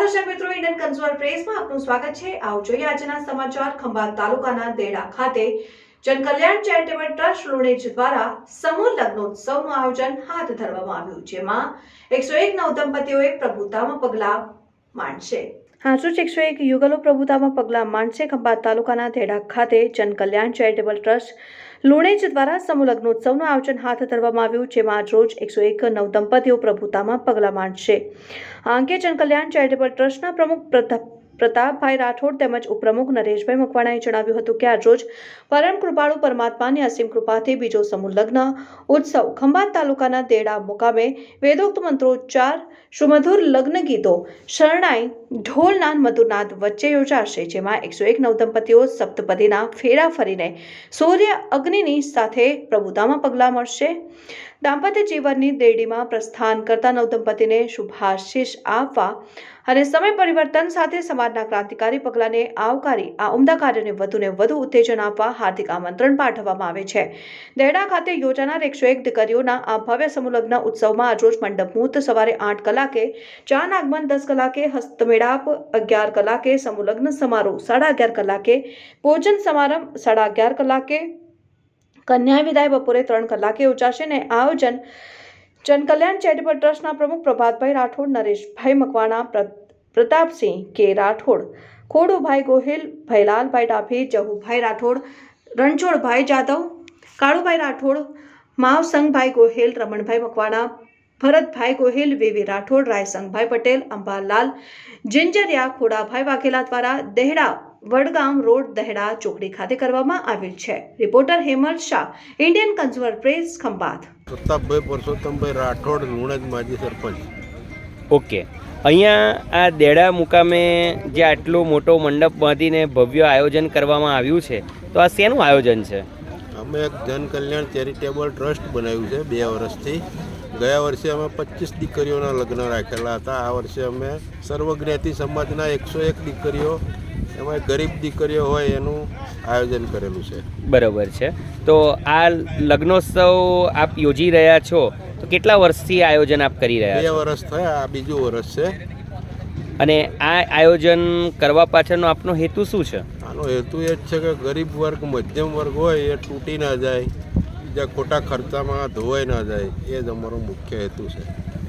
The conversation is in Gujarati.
દર્શક મિત્રો, ઇન્ડિયન કન્ઝ્યુમર પ્રેસમાં આપનું સ્વાગત છે. આવો જોઈએ આજના સમાચાર ખંભાત તાલુકાના દેડા ખાતે. જનકલ્યાણ ચેરિટેબલ ટ્રસ્ટ લુણેજ દ્વારા સમૂહ લગ્નોત્સવનું આયોજન હાથ ધરવામાં આવ્યું, જેમાં એકસો એક નવદંપતિઓએ પ્રભુતામાં પગલાં માંડશે. છે? એકસો એક યુગલો પ્રભુતામાં પગલાં માંડશે ખંભાત તાલુકાના ધેડા ખાતે જનકલ્યાણ ચેરિટેબલ ટ્રસ્ટ લુણેજ દ્વારા સમૂહ લગ્નોત્સવનું આયોજન હાથ ધરવામાં આવ્યું, જેમાં રોજ એકસો એક નવદંપતિઓ પ્રભુતામાં પગલાં માંડશે. આ અંગે જનકલ્યાણ ચેરિટેબલ ટ્રસ્ટના પ્રમુખ પ્રતાપ પ્રતાપભાઈ રાઠોડ તેમજ ઉપપ્રમુખ નરેશભાઈ મકવાણાએ જણાવ્યું હતું કે આ રોજ પરમ કૃપાળુ પરમાત્માની અસીમ કૃપાથી બીજો સમૂહ લગ્ન ઉત્સવ ખંભાત તાલુકાના દેડા મુકામે વેદોક્ત મંત્રોચ્ચાર સુમધુર લગ્ન ગીતો શરણાઈ ઢોલનાદ મધુરનાદ વચ્ચે યોજાશે, જેમાં એકસો એક નવદંપતિઓ સપ્તપદીના ફેરા ફરીને સૂર્ય અગ્નિની સાથે પ્રભુતામાં પગલાં મળશે. દાંપત્ય જીવનની દેડીમાં પ્રસ્થાન કરતા નવદંપતિને શુભાશીષ આપવા અને સમય પરિવર્તન સાથે સમાજના ક્રાંતિકારી પગલાંને આવકારી આ ઉમદા કાર્યને વધુને વધુ ઉત્તેજન આપવા હાર્દિક આમંત્રણ પાઠવવામાં આવે છે. દેડા ખાતે યોજાનાર એકસો એક દીકરીઓના આ ભવ્ય સમુલગ્ન લગ્ન ઉત્સવમાં આજરોજ મંડપ મુહૂર્ત સવારે આઠ કલાકે ચાન આગમન દસ કલાકે, હસ્તમેળાપ અગિયાર કલાકે, સમુલગ્ન સમારોહ સાડા અગિયાર કલાકે, ભોજન સમારંભ સાડા અગિયાર કલાકે કન્યા વિદાય બપોરે ત્રણ કલાકે યોજાશે અને આયોજન જનકલ્યાણ ચેરિટેબલ ટ્રસ્ટના પ્રમુખ પ્રભાતભાઈ રાઠોડ, નરેશભાઈ મકવાણા, પ્ર- Pratapsinh K Rathod, Khodubhai Gohil, Bhailalbhai Dabhi, Jahubhai Rathod, Ranchhodbhai Jadav Kalubhai Rathod, Mavsangbhai Gohil, Ramanbhai Makwana, Bharatbhai Gohil, V V Rathod, Raysangbhai Patel, Ambalal, Jinjariya, Khodabhai Vaghela દ્વારા દહેડા વડગામ રોડ દહેડા ચોકડી ખાતે કરવામાં આવેલ છે. Reporter Hemal Shah Indian consumer press Khambhat. Pratapbhai Parsottambhai Rathod Lunej માજી સરપંચ. ઓકે. અહીંયા આ દેડા મુકામે જે આટલો મોટો મંડપ બાંધીને ભવ્ય આયોજન કરવામાં આવ્યું છે તો આ શેનું આયોજન છે? અમે એક જન કલ્યાણ ચેરિટેબલ ટ્રસ્ટ બનાવ્યું છે બે વર્ષથી. ગયા વર્ષે અમે પચીસ દીકરીઓના લગ્ન રાખેલા હતા. આ વર્ષે અમે સર્વજ્ઞાતિ સમાજના એકસો એક દીકરીઓ એમાં ગરીબ દીકરીઓ હોય એનું આયોજન કરેલું છે. બરાબર છે. તો આ લગ્નોત્સવ આપ યોજી રહ્યા છો તો કેટલા વર્ષથી આયોજન આપ કરી રહ્યા બે વર્ષ થયા આ બીજું વર્ષ છે. અને આ આયોજન કરવા પાછળનો આપનો હેતુ શું છે? આનો હેતુ એ જ છે કે ગરીબ વર્ગ મધ્યમ વર્ગ હોય એ તૂટી ના જાય બીજા ખોટા ખર્ચામાં ધોવાઈ ના જાય એ જ અમારો મુખ્ય હેતુ છે.